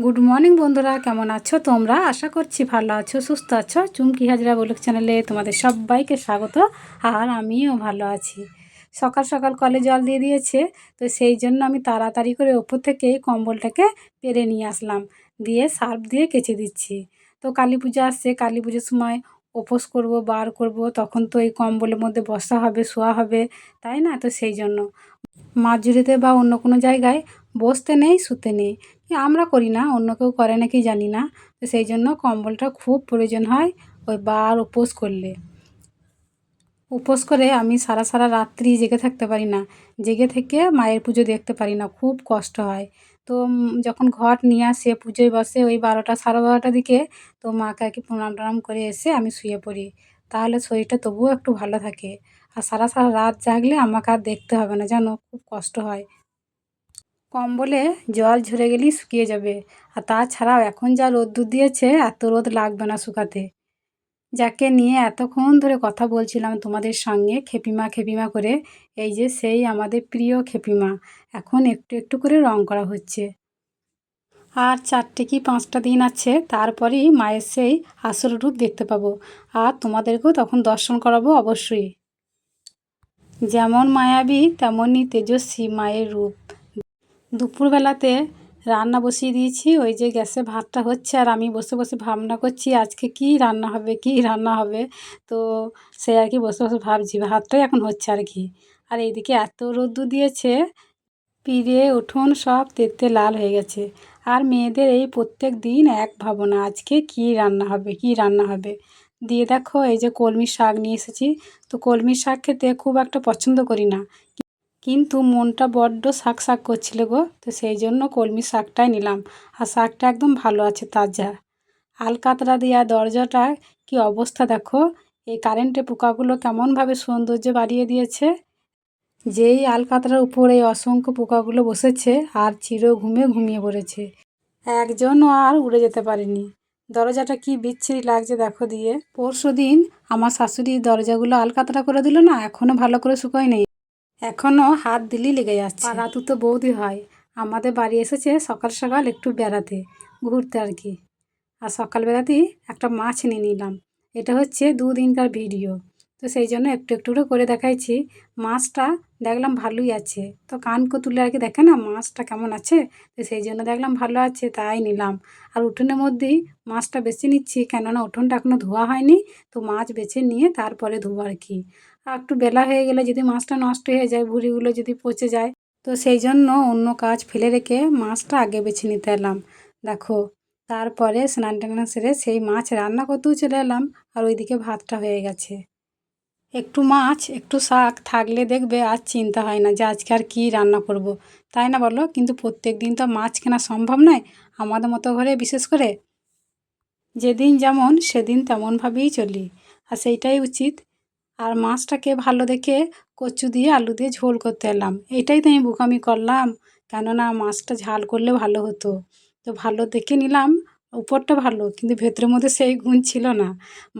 Good morning বন্ধুরা, কেমন আছো তোমরা? আশা করছি ভালো আছো, সুস্থ আছো। চুমকি হাজরা বলুক চ্যানেলে তোমাদের সবাইকে স্বাগত, আর আমিও ভালো আছি। সকাল সকাল কলে জল দিয়ে দিয়েছে, তো সেই জন্য আমি তাড়াতাড়ি করে ওপর থেকে কম্বলটাকে পেরে নিয়ে আসলাম। দিয়ে সার্ফ দিয়ে কেচে দিচ্ছি। তো কালী পুজো আসছে, কালী পুজোর সময় উপোস করব, বার করব, তখন তো এই কম্বলের মধ্যে বসা হবে, শোয়া হবে, তাই না? তো সেই জন্য। মাঝুরিতে বা অন্য কোনো জায়গায় বসতে নেই, শুতে নেই। আমরা করি না, অন্য কেউ করে নাকি জানি না। তো সেই জন্য কম্বলটা খুব প্রয়োজন হয় ওই বার উপোস করলে। উপোস করে আমি সারা সারা রাত্রি জেগে থাকতে পারি না। জেগে থেকে মায়ের পুজো দেখতে পারি না, খুব কষ্ট হয়। তো যখন ঘট নিয়ে আসে, পুজোয় বসে ওই বারোটা সাড়ে বারোটার দিকে তো মাকে আর কি প্রণাম টনাম করে এসে আমি শুয়ে পড়ি। তাহলে শরীরটা তবুও একটু ভালো থাকে। আর সারা সারা রাত জাগলে আমাকে আর দেখতে হবে না, জানো? খুব কষ্ট হয়। কম্বলে জল ঝরে গেলেই শুকিয়ে যাবে। আর তাছাড়াও এখন যা রোদ্দুর দিয়েছে এত রোদ লাগবে না শুকাতে। যাকে নিয়ে এতক্ষণ ধরে কথা বলছিলাম তোমাদের সঙ্গে, খেপিমা খেপিমা করে, এই যে সেই আমাদের প্রিয় খেপিমা। এখন একটু একটু করে রং করা হচ্ছে। আর চারটে কি পাঁচটা দিন আছে, তারপরেই মায়ের সেই আসল রূপ দেখতে পাবো। আর তোমাদেরকেও তখন দর্শন করাবো অবশ্যই। যেমন মায়াবী তেমনই তেজস্বী মায়ের রূপ। দুপুরবেলাতে রান্না বসিয়ে দিয়েছি, ওই যে গ্যাসে ভাতটা হচ্ছে আর আমি বসে বসে ভাবনা করছি আজকে কি রান্না হবে, কি রান্না হবে। তো সে আর কি বসে বসে ভাবছি, ভাতটাই এখন হচ্ছে আর কি। আর এইদিকে এত রোদ্দুর দিয়েছে, পিড়ে, উঠোন সব তেতে লাল হয়ে গেছে। আর মেয়েদের এই প্রত্যেক দিন এক ভাবনা, আজকে কি রান্না হবে, কি রান্না হবে। দিয়ে দেখো এই যে কলমি শাক নিয়ে এসেছি, তো কলমি শাক খেতে খুব একটা পছন্দ করি না। কিন্তু মনটা বড্ড শাক শাক করছিল গো, তো সেই জন্য কলমি শাকটাই নিলাম। আর শাকটা একদম ভালো আছে তাজা। আলকাতরা দেওয়া দরজাটা কি অবস্থা দেখো? এই কারেন্টের পোকাগুলো কেমনভাবে সৌন্দর্য বাড়িয়ে দিয়েছে? যেই আলকাতরার উপরে অসংখ্য পোকাগুলো বসেছে আর চির ঘুমে ঘুমিয়ে পড়েছে। একজনও আর উড়ে যেতে পারেনি। দরজাটা কি বিচ্ছিরি লাগছে দেখো দিয়ে। পরশু দিন আমার শাশুড়ি দরজাগুলো আলকাতরা করে দিল না এখনও ভালো করে শুকোয় নেই। এখনও হাত দিলেই লেগে যাচ্ছে। পাড়াতু তো বৌদি হয়। আমাদের বাড়ি এসেছে সকাল সকাল একটু বেড়াতে, ঘুরতে আর কি। আর সকালবেলাতেই একটা মাছ নিয়ে নিলাম। এটা হচ্ছে দুদিনকার ভিডিও। তো সেই জন্য একটু একটু করে দেখাইছি। মাছটা দেখলাম ভালোই আছে। তো কানকো তুলে আর কি দেখে না মাছটা কেমন আছে? তো সেই জন্য দেখলাম ভালো আছে, তাই নিলাম। আর উঠোনের মধ্যেই মাছটা বেছে নিচ্ছি। কেননা উঠোনটা এখনও ধোয়া হয়নি। তো মাছ বেছে নিয়ে তারপরে ধোবো আর কি। একটু বেলা হয়ে গেলে যদি মাছটা নষ্ট হয়ে যায়, ভুড়িগুলো যদি পচে যায়, তো সেই জন্য অন্য কাজ ফেলে রেখে মাছটা আগে বেছে নিতে এলাম। দেখো, তারপরে স্নান টান সেরে সেই মাছ রান্না করতেও চলে এলাম আর ওইদিকে ভাতটা হয়ে গেছে। একটু মাছ, একটু শাক থাকলে দেখবে আর চিন্তা হয় না যে আজকে আর কী রান্না করব। তাই না বলো? কিন্তু প্রত্যেক দিন তো মাছ কেনা সম্ভব নয়। আমাদের মতো ঘরে বিশেষ করে যেদিন যেমন, সেদিন তেমনভাবেই চলি। আর সেইটাই উচিত আর মাছটাকে ভালো দেখে কচু দিয়ে আলু দিয়ে ঝোল করতে এলাম। এটাই তো আমি বোকামি করলাম, কেননা মাছটা ঝাল করলে ভালো হতো। তো ভালো দেখে নিলাম, উপরটা ভালো, কিন্তু ভেতরের মধ্যে সেই গুণ ছিল না,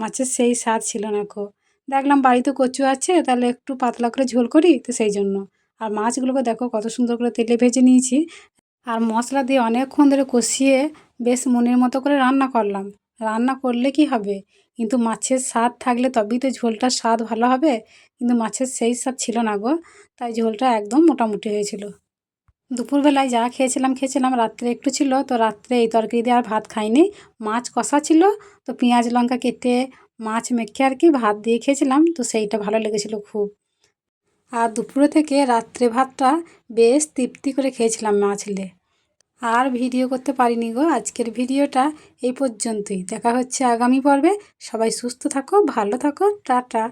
মাছের সেই স্বাদ ছিল না কো। দেখলাম বাড়িতে কচু আছে, তাহলে একটু পাতলা করে ঝোল করি তো সেই জন্য। আর মাছগুলোকে দেখো কত সুন্দর করে তেলে ভেজে নিয়েছি। আর মশলা দিয়ে অনেকক্ষণ ধরে কষিয়ে বেশ মনের মতো করে রান্না করলাম। রান্না করলে কি হবে? কিন্তু মাছের স্বাদ থাকলে তবেই তো ঝোলটার স্বাদ ভালো হবে। কিন্তু মাছের সেই স্বাদ ছিল না গো, তাই ঝোলটা একদম মোটামুটি হয়েছিল। দুপুরবেলায় যা খেয়েছিলাম খেয়েছিলাম। রাত্রে একটু ছিল, তো রাত্রে এই তরকারি দিয়ে আর ভাত খাইনি। মাছ কষা ছিল, তো পেঁয়াজ লঙ্কা কেটে মাছ মেখে আর কি ভাত দিয়ে খেয়েছিলাম, তো সেইটা ভালো লেগেছিলো খুব। আর দুপুরে থেকে রাত্রে ভাতটা বেশ তৃপ্তি করে খেয়েছিলাম মাছলে আর ভিডিও করতে পারিনি গো। আজকের ভিডিওটা এই পর্যন্তই। দেখা হচ্ছে আগামী পর্বে। সবাই সুস্থ থাকো, ভালো থাকো। টাটা।